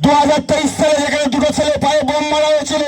দু হাজার তেইশ সালে যেখানে দুটো ছেলে পায়ে বোম মারা হয়েছিল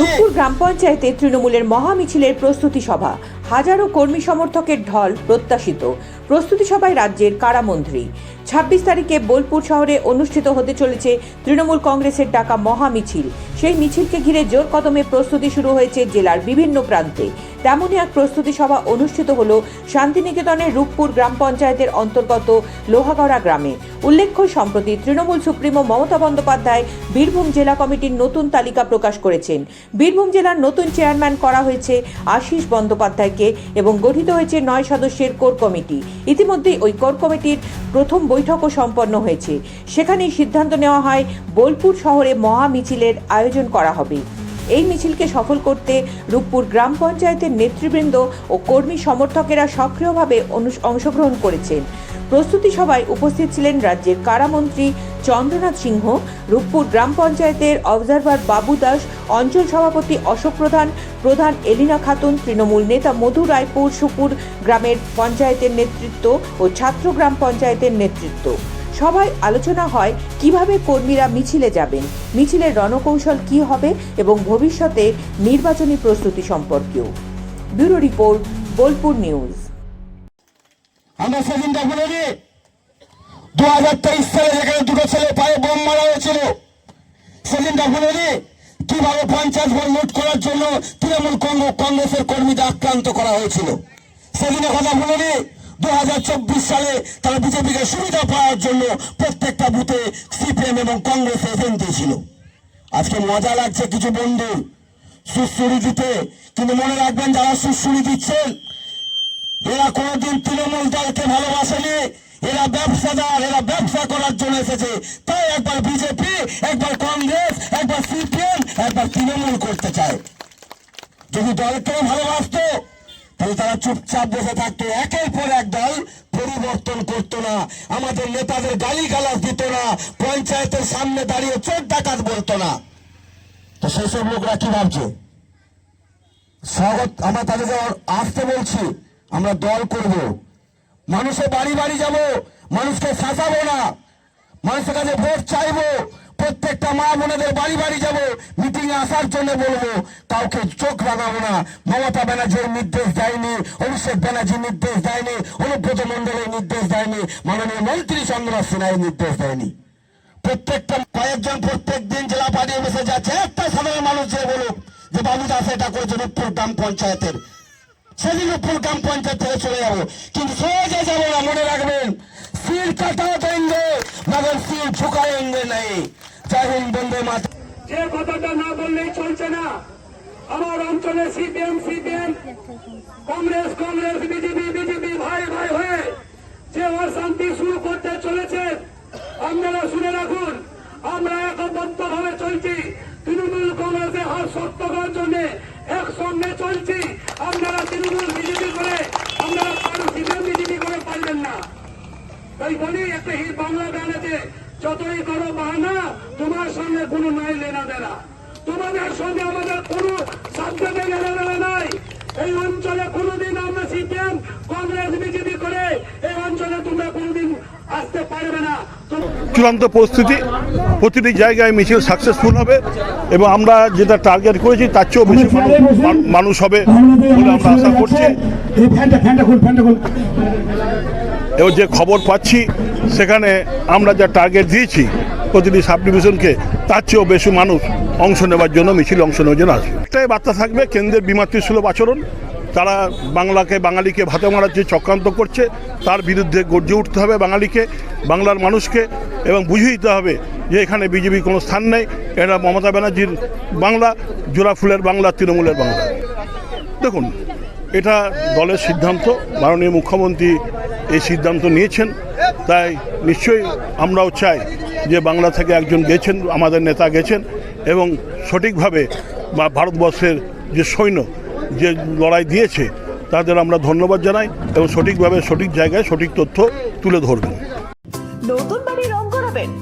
রূপপুর গ্রাম পঞ্চায়েতে তৃণমূলের মহামিছিলের প্রস্তুতি সভা। হাজারো কর্মী সমর্থকের ঢল প্রত্যাশিত। প্রস্তুতি সভায় রাজ্যের কারামন্ত্রী ছাব্বিশ তারিখে বোলপুর শহরে অনুষ্ঠিত হতে চলেছে তৃণমূল কংগ্রেসের ডাকা মহামিছিল। সেই মিছিলকে ঘিরে জোর কদমে প্রস্তুতি শুরু হয়েছে জেলার বিভিন্ন প্রান্তে। তেমনই এক প্রস্তুতি সভা অনুষ্ঠিত হল শান্তিনিকেতনের রূপপুর গ্রাম পঞ্চায়েতের অন্তর্গত লোহাগড়া গ্রামে। উল্লেখ্য, সম্প্রতি তৃণমূল সুপ্রিমো মমতা বন্দ্যোপাধ্যায় বীরভূম জেলা কমিটির নতুন তালিকা প্রকাশ করেছেন। বীরভূম জেলার নতুন চেয়ারম্যান করা হয়েছে আশিস বন্দ্যোপাধ্যায়কে এবং গঠিত হয়েছে নয় সদস্যের কোর কমিটি। ইতিমধ্যেই ওই কোর কমিটির প্রথম বৈঠকও সম্পন্ন হয়েছে। সেখানেই সিদ্ধান্ত নেওয়া হয়, বোলপুর শহরে মহা মিছিলের আয়োজন করা হবে। এই মিছিলকে সফল করতে রূপপুর গ্রাম পঞ্চায়েতের নেতৃবৃন্দ ও কর্মী সমর্থকেরা সক্রিয়ভাবে অংশগ্রহণ করেছেন। প্রস্তুতি সভায় উপস্থিত ছিলেন রাজ্যের কারামন্ত্রী চন্দ্রনাথ সিংহ, রূপপুর গ্রাম পঞ্চায়েতের অবজারভার বাবু দাস, অঞ্চল সভাপতি অশোক প্রধান প্রধান এলিনা খাতুন, তৃণমূল নেতা মধু রায়পুর, সুপুর গ্রামের পঞ্চায়েতের নেতৃত্ব ও ছাত্র গ্রাম পঞ্চায়েতের নেতৃত্ব। সভায় আলোচনা হয়, কীভাবে কর্মীরা মিছিলে যাবেন, মিছিলের রণকৌশল কি হবে এবং ভবিষ্যতে নির্বাচনী প্রস্তুতি সম্পর্কেও। Bureau report, Bolpur news. আমরা সেদিনটা ভুলে গিয়ে দু হাজার তেইশ সালে যেখানে দুটো ছেলে পায়ে বোম মারা হয়েছিল সেদিনটা গিয়ে কীভাবে পঞ্চায়েত ভোট লুট করার জন্য তৃণমূল কংগ্রেসের কর্মীদের আক্রান্ত করা হয়েছিল, সেদিনের কথা গিয়ে দু হাজার চব্বিশ সালে তারা বিজেপিকে সুবিধা পাওয়ার জন্য প্রত্যেকটা বুথে সিপিএম এবং কংগ্রেস এজেন্ট দিয়েছিল। আজকে মজা লাগছে কিছু বন্ধু সুশ্রুড়ি দিতে, কিন্তু মনে রাখবেন যারা সুশ্রুড়ি দিচ্ছেন এরা কোনোদিন তৃণমূল দলকে ভালোবাসেনি, এরা ব্যবসাদার, এরা ব্যবসা করার জন্য এসেছে। তাই একবার বিজেপি, একবার কংগ্রেস, একবার সিপিএম, একবার তৃণমূল করতে চায়। যদি দলকে ভালোবাসতো তাহলে তারা চুপচাপ বসে থাকতো, একের পর এক দল পরিবর্তন করতো না। আমাদের নেতাদের গালি গালাজ দিত না, পঞ্চায়েতের সামনে দাঁড়িয়ে চোখ ডাকাত বলতো না। তো সেসব লোকরা কি ভাবছে? স্বাগত, আমরা তাদেরকে আসতে বলছি, আমরা দল করব। মানুষের বাড়ি বাড়ি যাব, মানুষকে শাসাবো না, মানুষের কাছে ভোট চাইব। প্রত্যেকটা মা বোনেদের বাড়ি বাড়ি যাব মিটিংয়ে আসার জন্য বলব, কাউকে চোখ লাগাবো না। মমতা ব্যানার্জির নির্দেশ দেয়নি, অভিষেক ব্যানার্জির নির্দেশ দেয়নি, অনুব্রত মন্ডলের নির্দেশ দেয়নি, মাননীয় মন্ত্রী চন্দ্রনাথ সিনহাই নির্দেশ দেয়নি। প্রত্যেকটা কয়েকজন প্রত্যেক দিন জেলা পাঠিয়ে বসে যাচ্ছে, একটা সাধারণ মানুষ যে বলুক যে, বাবু দাস এটা করেছে রূপপুর গ্রাম পঞ্চায়েতের। সেদিন রূপপুর গ্রাম পঞ্চায়েত থেকে চলে যাব। কিন্তু সহজে যাব না, মনে রাখবেন সিল কাটাও তো कटा মাদের সিল सिर झुकाएंगे নাই। যে কথাটা না বললেই চলছে না। আমার অঞ্চলে CPM CPM Congress Congress BJP BJP ভাই ভাই হয়ে যে অশান্তি শুরু করতে চলেছে আপনারা শুনে রাখুন আমরা একবদ্ধ ভাবে চলছি তৃণমূল কংগ্রেসে হাত শক্ত করার জন্য একসঙ্গে চলছি আপনারা তৃণমূল বিজেপি করে আপনারা কারও সিপিএম বিজেপি করে পারবেন না তাই বলি একটা হি বাংলা গান আছে যতই করো বাহানা তোমার সঙ্গে কোনো নাই লেনা দেনা। তোমাদের সঙ্গে আমাদের কোনো সাধ্যতে লেনা দেনা নাই। এই অঞ্চলে কোনোদিন আমরা সিপিএম কংগ্রেস বিজেপি করে এই অঞ্চলে তোমরা কোনোদিন আসতে পারবে না। চূড়ান্ত পরিস্থিতি প্রতিটি জায়গায় মিছিল সাকসেসফুল হবে এবং আমরা যেটা টার্গেট করেছি তার চেয়েও বেশি মানুষ- মানুষ হবে বলে আমরা আশা করছি। এবং যে খবর পাচ্ছি, সেখানে আমরা যা টার্গেট দিয়েছি, প্রতিটি সাব ডিভিশনকে তার চেয়েও বেশি মানুষ অংশ নেওয়ার জন্য, মিছিল অংশ নেওয়ার জন্য আসবে। একটাই বার্তা থাকবে, কেন্দ্রের বিমাতৃসুলভ আচরণ। তারা বাংলাকে, বাঙালিকে ভাতে মারার যে চক্রান্ত করছে, তার বিরুদ্ধে গর্জে উঠতে হবে বাঙালিকে, বাংলার মানুষকে, এবং বুঝিয়ে দিতে হবে যে এখানে বিজেপি কোনো স্থান নেই। এটা মমতা ব্যানার্জির বাংলা, জোড়া ফুলের বাংলা, তৃণমূলের বাংলা। দেখুন, এটা দলের সিদ্ধান্ত। মাননীয় মুখ্যমন্ত্রী এই সিদ্ধান্ত নিয়েছেন, তাই নিশ্চয়ই আমরাও চাই যে বাংলা থেকে একজন গেছেন, আমাদের নেতা গেছেন, এবং সঠিকভাবে বা ভারতবর্ষের যে সৈন্য, যে লড়াই দিয়েছে, তাদের আমরা ধন্যবাদ জানাই এবং সঠিকভাবে সঠিক জায়গায় সঠিক তথ্য তুলে ধরবেন।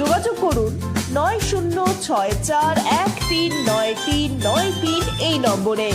যোগাযোগ করুন নয় শূন্য ছয় চার এক তিন নয় তিন নয় তিন এই নম্বরে।